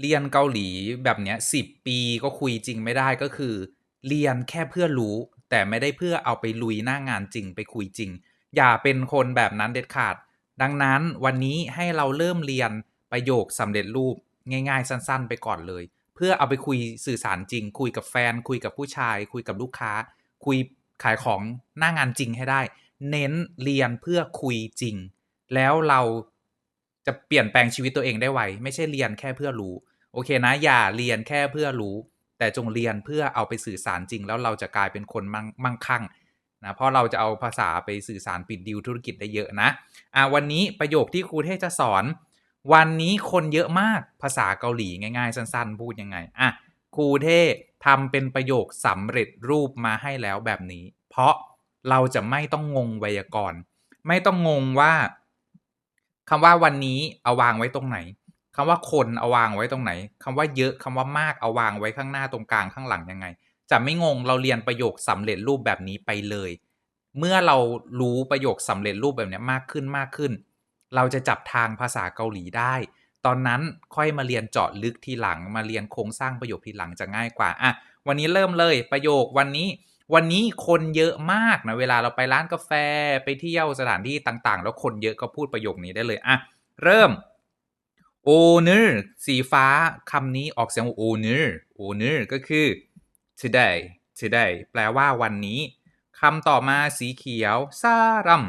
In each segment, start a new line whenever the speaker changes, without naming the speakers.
เรียนเกาหลีแบบเนี้ยสิบปีก็คุยจริงไม่ได้ก็คือ เรียนแค่เพื่อรู้ แต่ไม่ได้เพื่อเอาไปลุยหน้างานจริงไปคุยจริง อย่าเป็นคนแบบนั้นเด็ดขาด ดังนั้นวันนี้ให้เราเริ่มเรียนประโยคสำเร็จรูปง่าย ๆ สั้น ๆ ไปก่อนเลย เพื่อเอาไปคุยสื่อสารจริง คุยกับแฟน คุยกับผู้ชาย คุยกับลูกค้า คุยขายของหน้างานจริงให้ได้ เน้นเรียนเพื่อคุยจริง แล้วเรา จะเปลี่ยนแปลงชีวิตตัวเองได้ไวไม่ใช่เรียนแค่เพื่อรู้ โอเคนะ อย่าเรียนแค่เพื่อรู้ แต่จงเรียนเพื่อเอาไปสื่อสารจริง แล้วเราจะกลายเป็นคนมั่งมั่งคั่งนะเพราะเราจะเอาภาษาไปสื่อสารปิดดีลธุรกิจได้เยอะนะอะวันนี้ประโยคที่ครูเทศจะสอน วันนี้คนเยอะมากภาษาเกาหลีง่าย ๆ สั้น ๆ พูดยังไงอะครูเทศทำเป็นประโยคสำเร็จรูปมาให้แล้วแบบนี้ เพราะเราจะไม่ต้องงงไวยากรณ์ ไม่ต้องงงว่า คำว่าวันนี้เอาวางไว้ตรงไหนคำว่าคนเอาวางไว้ตรงไหนคำว่าเยอะคำว่ามากเอาวางไว้ข้างหน้าตรงกลางข้างหลังยังไง จะไม่งงเราเรียนประโยคสำเร็จรูปแบบนี้ไปเลย เมื่อเรารู้ประโยคสำเร็จรูปแบบนี้มากขึ้นมากขึ้น เราจะจับทางภาษาเกาหลีได้ ตอนนั้นค่อยมาเรียนเจาะลึกทีหลังมาเรียนโครงสร้างประโยคทีหลังจะง่ายกว่าอะวันนี้เริ่มเลยประโยควันนี้ วันนี้คนเยอะมากนะเวลาเราไปร้านกาแฟไปเที่ยวสถานที่ต่างๆ แล้วคนเยอะก็พูดประโยคนี้ได้เลยอะเริ่ม oner สีฟ้าคำนี้ออกเสียง oner oner ก็คือ today today แปลว่าวันนี้คำต่อมาสีเขียวซารัม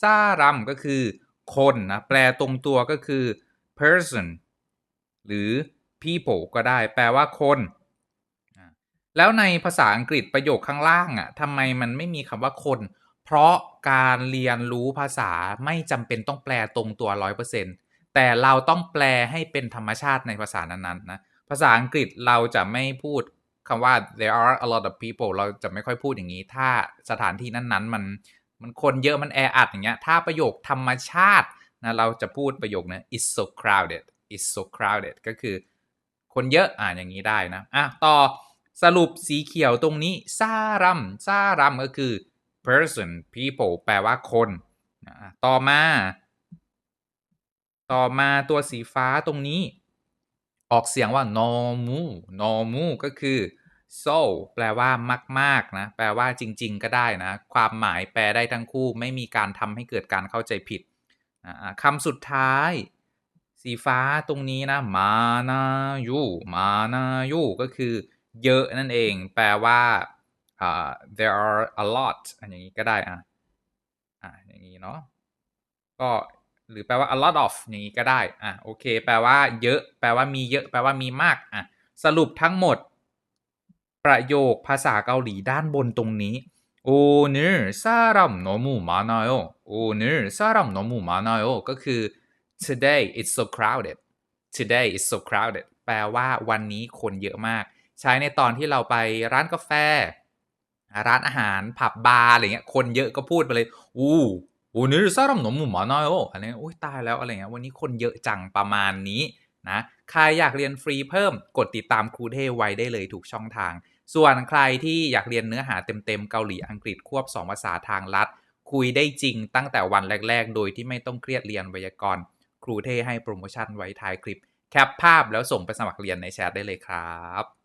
ซารัมก็คือคนนะแปลตรงตัวก็คือ person หรือ people ก็ได้ แปลว่าคน แล้วในภาษาอังกฤษประโยคข้างล่างอะทำไมมันไม่มีคำว่าคน เพราะการเรียนรู้ภาษาไม่จำเป็นต้องแปลตรงตัว100%แต่เราต้องแปลให้เป็นธรรมชาติในภาษานั้นๆนะ ภาษาอังกฤษเราจะไม่พูดคำว่า there are a lot of people เราจะไม่ค่อยพูดอย่างนี้ ถ้าสถานที่นั้นๆ มันมันคนเยอะมันแออัดอย่างเงี้ย ถ้าประโยคธรรมชาตินะเราจะพูดประโยคนะ it's so crowded it's so crowded ก็คือ คนเยอะอ่านอย่างนี้ได้นะอะต่อ สรุปสีเขียวตรงนี้ซารัมซารัมก็คือ person people แปลว่าคนต่อมา ต่อมาตัวสีฟ้าตรงนี้ ออกเสียงว่า normu normu ก็คือ so แปลว่ามาก ๆ นะ แปลว่าจริง ๆ ก็ได้นะ ความหมายแปลได้ทั้งคู่ ไม่มีการทำให้เกิดการเข้าใจผิดคำสุดท้าย สีฟ้าตรงนี้นะ มานายูมานายูก็คือ เยอะนั่นเอง แปลว่า there are a lot อันอย่างนี้ก็ได้อะอ่าอย่างนี้เนาะก็หรือแปลว่า a lot of อย่างนี้ก็ได้อะโอเค แปลว่า เยอะ แปลว่ามีเยอะ แปลว่ามีมากอะสรุปทั้งหมด ประโยคภาษาเกาหลีด้านบนตรงนี้โอเนอร์ซารัมโนมูมานาโอโอเนอร์ซารัมโนมูมานาโอก็คือ today it's so crowded today it's so crowded แปลว่าวันนี้คนเยอะมาก ใช้ในตอนที่เราไปร้านกาแฟ ร้านอาหารผับบาร์อะไรเงี้ยคนเยอะก็พูดไปเลย อู้อู้นี่ซาลำหนมหมูหมอน้อยโออะไรเงี้ยอุ้ยตายแล้วอะไรเงี้ยวันนี้คนเยอะจังประมาณนี้นะใครอยากเรียนฟรีเพิ่มกดติดตามครูเทไว้ได้เลยถูกช่องทาง ส่วนใครที่อยากเรียนเนื้อหาเต็มๆเกาหลีอังกฤษควบ 2 ภาษาทางลัด คุยได้จริงตั้งแต่วันแรก ๆ โดยที่ไม่ต้องเครียดเรียนไวยากรณ์ ครูเทให้โปรโมชั่นไว้ท้ายคลิป แคปภาพแล้วส่งไปสมัครเรียนในแชทได้เลยครับ